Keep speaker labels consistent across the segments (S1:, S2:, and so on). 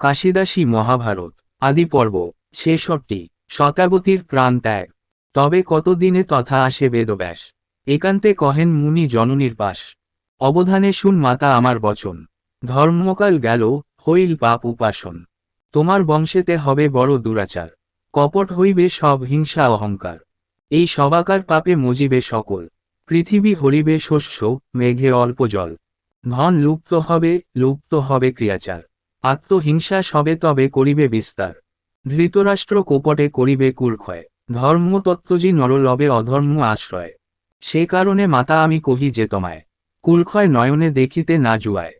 S1: কাশিদাসী মহাভারত, আদি পর্ব শেষটি শতাবতীর প্রাণ ত্যাগ। তবে কতদিনে তথা আসে বেদব্যাস? একান্তে কহেন মুনি জননীর পাশ অবধানে শুন মাতা আমার বচন। ধর্মকাল গেল, হইল পাপ উপাসন। তোমার বংশেতে হবে বড় দুরাচার। কপট হইবে সব হিংসা অহংকার। এই সবাকার পাপে মজিবে সকল। পৃথিবী হরিবে শস্য, মেঘে অল্প জল। ধন লুপ্ত হবে লুপ্ত হবে ক্রিয়াচার। আত্মহিংসা সবে তবে করিবে বিস্তার। ধৃতরাষ্ট্র কোপটে করিবে কুলক্ষয় ধর্মতত্ত্বজি নরলবে অধর্ম আশ্রয়। সে কারণে মাতা আমি কহি যে তোমায় কুলক্ষয় নয়নে দেখিতে না জুয়ায়।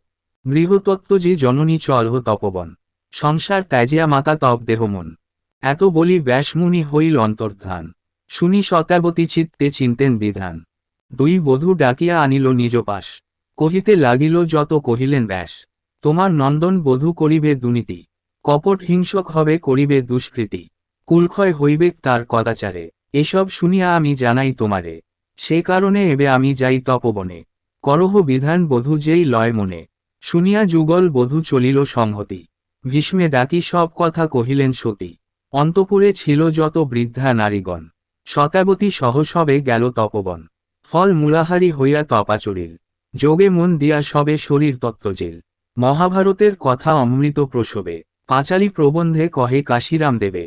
S1: গৃহতত্ত্বজি জননী চলহ তপবন। সংসার ত্যাজিয়া মাতা তব দেহমন এত বলি ব্যাসমুনি হইল অন্তর্ধান। শুনি শতাবতী চিত্তে চিনতেন বিধান। দুই বধূ ডাকিয়া আনিল নিজ পাশ। কহিতে লাগিল যত কহিলেন ব্যাস। তোমার নন্দন বধূ করিবে দুর্নীতি, কপট হিংসক হবে করিবে দুষ্কৃতি, কুলক্ষয় হইবে তার কদাচারে, এসব শুনিয়া আমি জানাই তোমারে, সে কারণে এবে আমি যাই তপবনে, করহ বিধান বধূ যেই লয় মনে, শুনিয়া যুগল বধূ চলিল সংহতি, ভীষ্মে ডাকি সব কথা কহিলেন সতী, অন্তপুরে ছিল যত বৃদ্ধা নারীগণ, শতাবতী সহসবে গেল তপবন, ফল মূলাহারি হইয়া তপাচরিল, যোগে মন দিয়া সবে শরীর তত্ত্বজেল মহাভারতের কথা অমৃত প্রসবে পাঁচালী প্রবন্ধে কহে কাশিরাম দেবে